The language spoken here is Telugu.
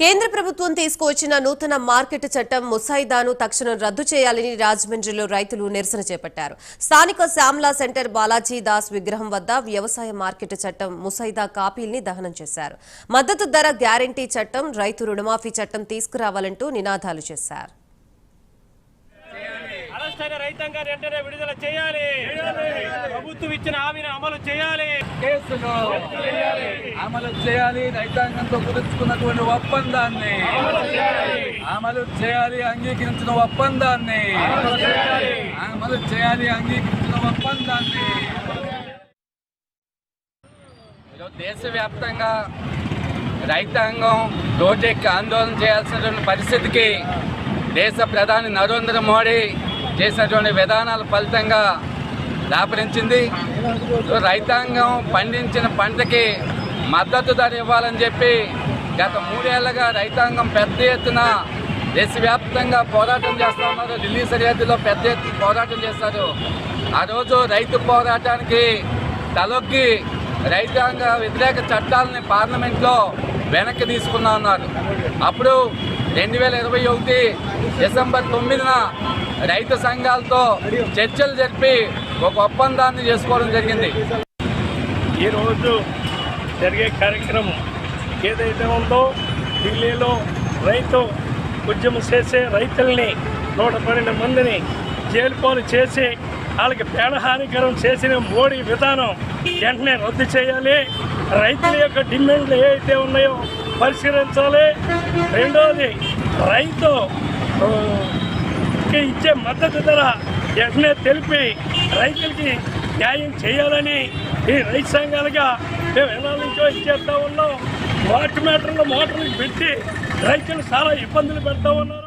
కేంద్ర ప్రభుత్వం తీసుకువచ్చిన నూతన మార్కెట్ చట్టం ముసాయిదాను తక్షణం రద్దు చేయాలని రాజమండ్రిలో రైతులు నిరసన చేపట్టారు. స్థానిక శ్యామ్లా సెంటర్ బాలాజీ దాస్ విగ్రహం వద్ద వ్యవసాయ మార్కెట్ చట్టం ముసాయిదా కాపీల్ని దహనం చేశారు. మద్దతు ధర గ్యారంటీ చట్టం రైతు రుణమాఫీ చట్టం తీసుకురావాలంటూ నినాదాలు చేశారు. రైతాంగాన్ని వెంటనే విడుదల చేయాలి. ఇచ్చిన హామీని అమలు చేయాలి. అమలు చేయాలి రైతాంగంతో కుదుర్చుకున్నటువంటి ఒప్పందాన్ని. అమలు చేయాలి. అంగీకరించిన ఒప్పందాన్ని. అమలు చేయాలి. అంగీకరించిన ఒప్పందాన్ని. దేశవ్యాప్తంగా రైతాంగం రోడ్డెక్కి ఆందోళన చేయాల్సినటువంటి పరిస్థితికి దేశ ప్రధాని నరేంద్ర మోడీ చేసినటువంటి విధానాల ఫలితంగా దాపరించింది. రైతాంగం పండించిన పంటకి మద్దతు ధర ఇవ్వాలని చెప్పి గత మూడేళ్ళుగా రైతాంగం పెద్ద ఎత్తున దేశవ్యాప్తంగా పోరాటం చేస్తూ ఉన్నారు. ఢిల్లీ సరిహద్దులో పెద్ద ఎత్తున పోరాటం చేస్తారు ఆ రోజు రైతు పోరాటానికి తలొగ్గి రైతాంగ వ్యతిరేక చట్టాలని పార్లమెంట్లో వెనక్కి తీసుకున్నా ఉన్నారు. అప్పుడు రెండు వేల ఇరవై ఒకటి డిసెంబర్ తొమ్మిదిన రైతు సంఘాలతో చర్చలు జరిపి ఒక ఒప్పందాన్ని చేసుకోవడం జరిగింది. ఈరోజు జరిగే కార్యక్రమం ఏదైతే ఉందో ఢిల్లీలో రైతు ఉద్యమం చేసే రైతుల్ని నూట పన్నెండు మందిని జైలుపాలు చేసి వాళ్ళకి పేడహానికరం చేసిన మోడీ విధానం వెంటనే రద్దు చేయాలి. రైతుల యొక్క డిమాండ్లు ఏవైతే ఉన్నాయో పరిశీలించాలి రెండోది రైతు ఇచ్చే మద్దతు ధర వెంటనే తెలిపి రైతులకి న్యాయం చేయాలని ఈ రైతు సంఘాలుగా మేము ఎన్నాళ్ళ నుంచో ఇచ్చేస్తా ఉన్నాం? వాటి మీటర్లు మోటార్లు పెట్టి రైతులు చాలా ఇబ్బందులు పెడతా ఉన్నారు.